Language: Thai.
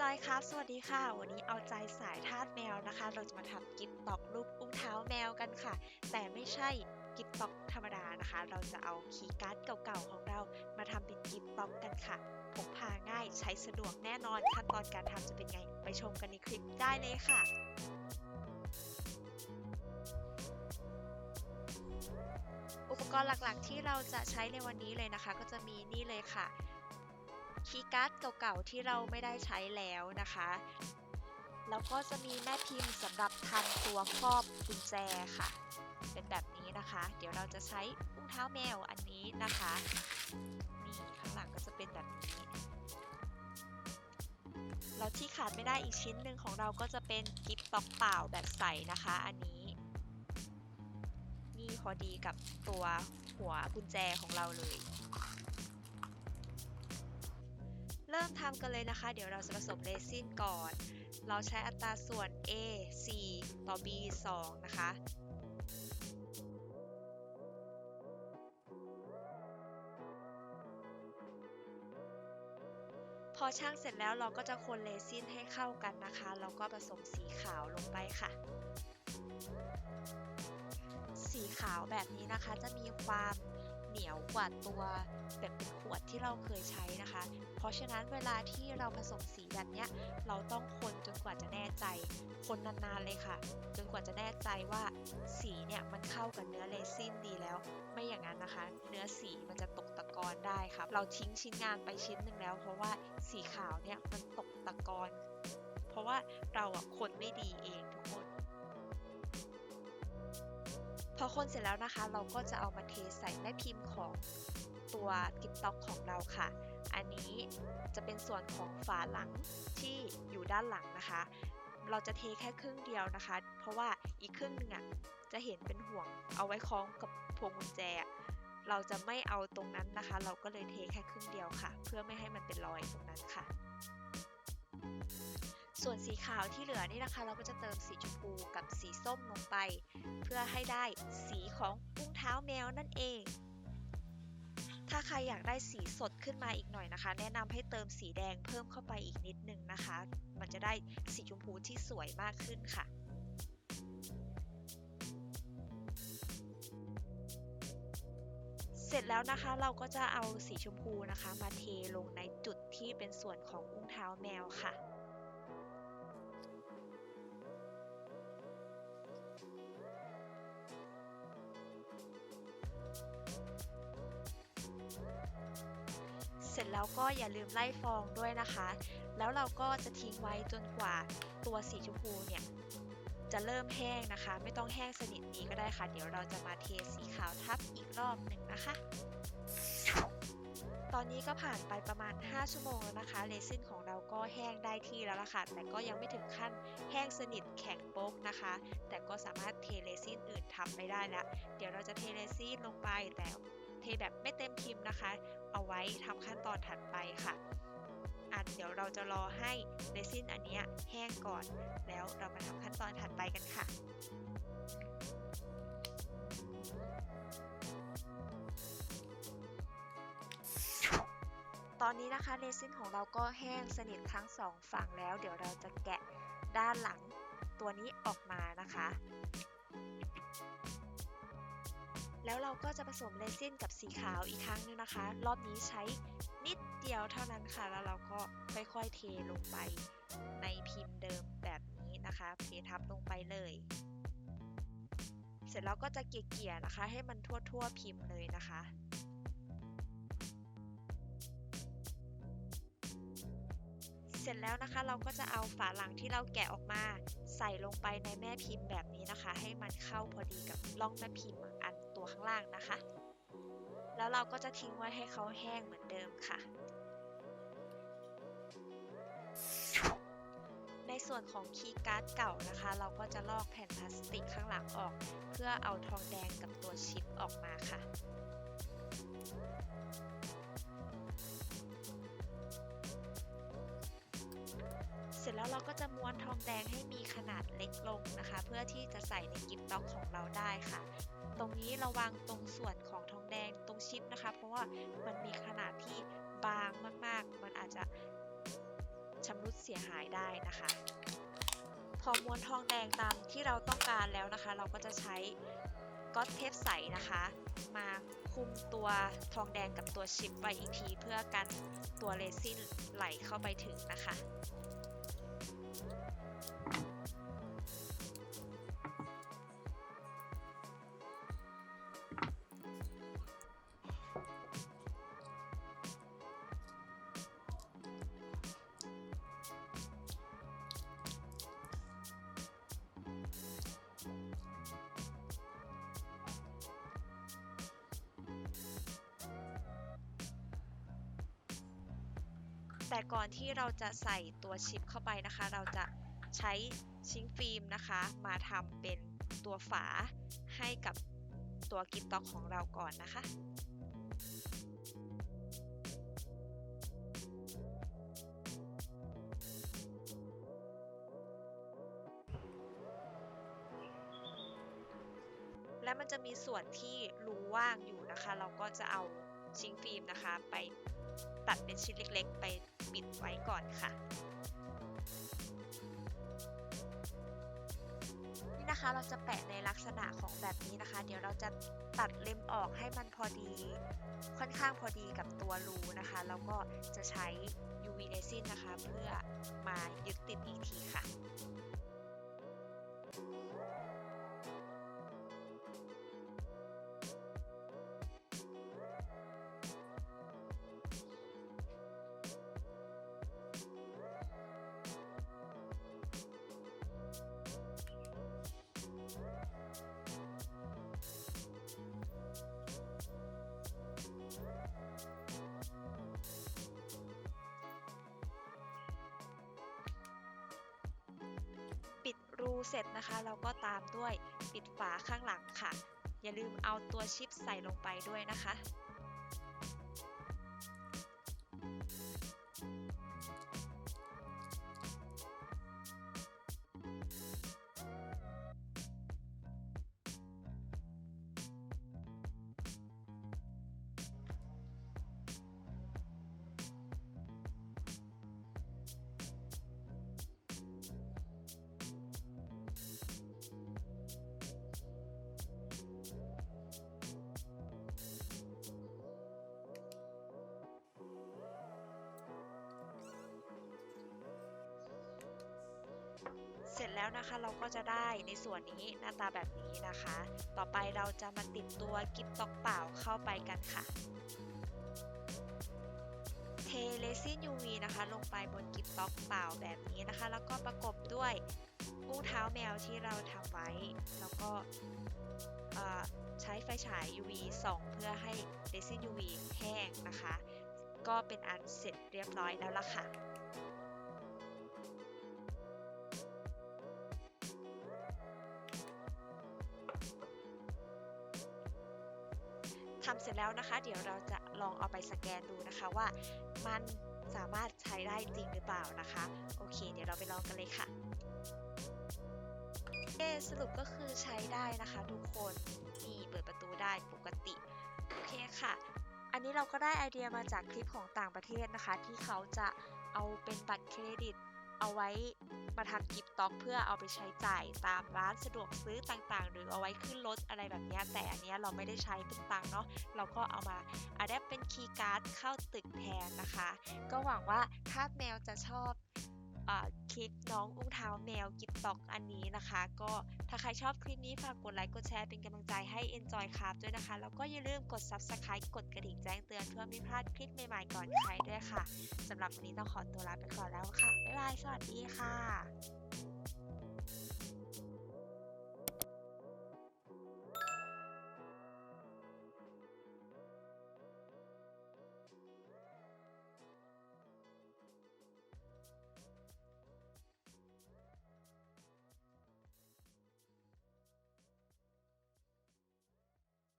จอยครับ สวัสดีค่ะ วันนี้เอาใจสายทาสแมวนะคะ เราจะมาทำกิฟต์ตอกรูปอุ้งเท้าแมวกันค่ะ แต่ไม่ใช่กิฟต์ตอกธรรมดานะคะ เราจะเอาคีย์การ์ดเก่าๆของเรามาทำเป็นกิฟต์ตอกกันค่ะพกพาง่ายใช้สะดวกแน่นอนขั้นตอนการทำจะเป็นไง ไปชมกันในคลิปได้เลยค่ะอุปกรณ์หลักๆ ที่เราจะใช้ในวันนี้เลยนะคะ ก็จะมีนี่เลยค่ะ คีย์การ์ดเก่าๆที่เราไม่ได้ใช้แล้วนะคะ แล้วก็จะมีแม่พิมพ์สำหรับทำตัวครอบกุญแจค่ะ เป็นแบบนี้นะคะ เดี๋ยวเราจะใช้อุ้งเท้าแมวอันนี้นะคะนี่ข้างหลังก็จะเป็นแบบนี้แล้วที่ขาดไม่ได้อีกชิ้นหนึ่งของเราก็จะเป็นกิฟต์ต็อกเปล่าแบบใสนะคะ อันนี้นี่พอดีกับตัวหัวกุญแจของเราเลย ริ่มทำกันเลยนะคะ เดี๋ยวเราจะผสมเรซินก่อน เราใช้อัตราส่วน A 4 ต่อ B 2 นะคะพอช่างเสร็จแล้วเราก็จะคนเรซินให้เข้ากันนะคะ แล้วก็ผสมสีขาวลงไปค่ะ สีขาวแบบนี้นะคะจะมีความ เหนียวกว่าตัวแบบเป็นขวดที่เราเคยใช้นะคะ เพราะฉะนั้นเวลาที่เราผสมสีแบบเนี้ยเราต้องคนจนกว่าจะแน่ใจ คนนานๆเลยค่ะ จนกว่าจะแน่ใจว่าสีเนี่ยมันเข้ากับเนื้อเรซินดีแล้ว ไม่อย่างนั้นนะคะ เนื้อสีมันจะตกตะกอนได้ค่ะเราทิ้งชิ้นงานไปชิ้นหนึ่งแล้ว เพราะว่าสีขาวเนี่ยมันตกตะกอนเพราะว่าเราอะคนไม่ดีเองทุกคน พอคนเสร็จแล้วนะคะ เราก็จะเอามาเทใส่แม่พิมพ์ของตัวกิฟต็อกของเราค่ะ อันนี้จะเป็นส่วนของฝาหลังที่อยู่ด้านหลังนะคะ เราจะเทแค่ครึ่งเดียวนะคะ เพราะว่าอีกครึ่งหนึ่งอะจะเห็นเป็นห่วงเอาไว้คล้องกับพวงกุญแจ เราจะไม่เอาตรงนั้นนะคะ เราก็เลยเทแค่ครึ่งเดียวค่ะ เพื่อไม่ให้มันเป็นรอยตรงนั้นค่ะ ส่วนสีขาวที่เหลือนี่นะคะ เราก็จะเติมสีชมพูกับสีส้มลงไป เพื่อให้ได้สีของอุ้งเท้าแมวนั่นเอง ถ้าใครอยากได้สีสดขึ้นมาอีกหน่อยนะคะ แนะนำให้เติมสีแดงเพิ่มเข้าไปอีกนิดนึงนะคะ มันจะได้สีชมพูที่สวยมากขึ้นค่ะเสร็จแล้วนะคะเราก็จะเอาสีชมพูนะคะ มาเทลงในจุดที่เป็นส่วนของอุ้งเท้าแมวค่ะ แล้วก็อย่าลืมไล่ฟองด้วยนะคะ แล้วเราก็จะทิ้งไว้จนกว่าตัวสีชมพูเนี่ยจะเริ่มแห้งนะคะ ไม่ต้องแห้งสนิทดีก็ได้ค่ะ เดี๋ยวเราจะมาเทสีขาวทับอีกรอบหนึ่งนะคะ ตอนนี้ก็ผ่านไปประมาณ 5 ชั่วโมงแล้วนะคะเรซินของเราก็แห้งได้ที่แล้วล่ะค่ะ แต่ก็ยังไม่ถึงขั้นแห้งสนิทแข็งโป๊กนะคะ แต่ก็สามารถเทเรซินอื่นทับไปได้แล้ว เดี๋ยวเราจะเทเรซินลงไปแต่ ทแบบไม่เต็มพิมพ์นะคะ เอาไว้ทำขั้นตอนถัดไปค่ะอะเดี๋ยวเราจะรอให้เรซินอันนี้แห้งก่อน แล้วเรามาทำขั้นตอนถัดไปกันค่ะตอนนี้นะคะเรซินของเราก็แห้งสนิททั้งสองฝั่งแล้ว เดี๋ยวเราจะแกะด้านหลังตัวนี้ออกมานะคะ แล้วเราก็จะผสมเรซินกับสีขาวอีกครั้งหนึงนะคะ รอบนี้ใช้นิดเดียวเท่านั้นค่ะ แล้วเราก็ค่อยๆเทลงไปในพิมพ์เดิมแบบนี้นะคะ เททับลงไปเลย เสร็จแล้วก็จะเกี่ยๆนะคะ ให้มันทั่วๆพิมพ์เลยนะคะ สร็จแล้วนะคะ เราก็จะเอาฝาหลังที่เราแกะออกมา ใส่ลงไปในแม่พิมพ์แบบนี้นะคะ ให้มันเข้าพอดีกับร่องแม่พิมพ์อันตัวข้างล่างนะคะ แล้วเราก็จะทิ้งไว้ให้เขาแห้งเหมือนเดิมค่ะ ในส่วนของคีย์การ์ดเก่านะคะ เราก็จะลอกแผ่นพลาสติกข้างหลังออก เพื่อเอาทองแดงกับตัวชิปออกมาค่ะ สร็จแล้วเราก็จะม้วนทองแดงให้มีขนาดเล็กลงนะคะ เพื่อที่จะใส่ในกิฟต์ต็อกของเราได้ค่ะ ตรงนี้ระวังตรงส่วนของทองแดงตรงชิปนะคะ เพราะว่ามันมีขนาดที่บางมากๆ มันอาจจะชำรุดเสียหายได้นะคะ พอม้วนทองแดงตามที่เราต้องการแล้วนะคะ เราก็จะใช้ก๊อตเทปใสนะคะ มาคุมตัวทองแดงกับตัวชิปไว้อีกทีเพื่อกันตัวเรซินไหลเข้าไปถึงนะคะ แต่ก่อนที่เราจะใส่ตัวชิปเข้าไปนะคะ เราจะใช้ชิ้นฟิล์มนะคะ มาทำเป็นตัวฝาให้กับตัวกิฟต็อกของเราก่อนนะคะและมันจะมีส่วนที่รูว่างอยู่นะคะ เราก็จะเอา ชิ้นฟิล์มนะคะ ไปตัดเป็นชิ้นเล็กๆ ไปปิดไว้ก่อนค่ะนี่นะคะเราจะแปะในลักษณะของแบบนี้นะคะ เดี๋ยวเราจะตัดเล็มออกให้มันพอดี ค่อนข้างพอดีกับตัวรูนะคะ แล้วก็จะใช้ UV resin นะคะ เพื่อมายึดติดอีกทีค่ะ เสร็จนะคะ เราก็ตามด้วยปิดฝาข้างหลังค่ะ อย่าลืมเอาตัวชิปใส่ลงไปด้วยนะคะ เสร็จแล้วนะคะเราก็จะได้ในส่วนนี้หน้าตาแบบนี้นะคะ ต่อไปเราจะมาติดตัวกิฟต็อกเปล่าเข้าไปกันค่ะ เทเลซิน UV นะคะ ลงไปบนกิฟต็อกเปล่าแบบนี้นะคะ แล้วก็ประกบด้วยอุ้งเท้าแมวที่เราทำไว้ แล้วก็ใช้ไฟฉาย UV ส่องเพื่อให้เรซิน UV แห้งนะคะ ก็เป็นอันเสร็จเรียบร้อยแล้วล่ะค่ะ แล้วนะคะ เดี๋ยวเราจะลองเอาไปสแกนดูนะคะว่ามันสามารถใช้ได้จริงหรือเปล่านะคะ โอเค เดี๋ยวเราไปลองกันเลยค่ะเอสรุปก็คือใช้ได้นะคะทุกคนนี่เปิดประตูได้ปกติ โอเคค่ะ อันนี้เราก็ได้ไอเดียมาจากคลิปของต่างประเทศนะคะ ที่เขาจะเอาเป็นบัตรเครดิต เอาไว้มาทำกิฟต์ต็อกเพื่อเอาไปใช้จ่ายตามร้านสะดวกซื้อต่างๆ หรือเอาไว้ขึ้นรถอะไรแบบนี้แต่อันนี้เราไม่ได้ใช้เป็นตังค์เนาะเราก็เอามาอาแดปเป็นคีย์การ์ดเข้าตึกแทนนะคะ ก็หวังว่าถ้าแมวจะชอบ คลิปน้องอุ้งเท้าแมวกิฟต์ต็อกอันนี้นะคะ ก็ถ้าใครชอบคลิปนี้ฝากกดไลค์กดแชร์เป็นกำลังใจให้ Enjoy ครับด้วยนะคะ แล้วก็อย่าลืมกด Subscribe กดกระดิ่งแจ้งเตือนเพื่อไม่พลาดคลิปใหม่ๆก่อนใครด้วยค่ะสำหรับวันนี้ต้องขอตัวลาไปก่อนแล้วค่ะ บ๊ายบาย สวัสดีค่ะ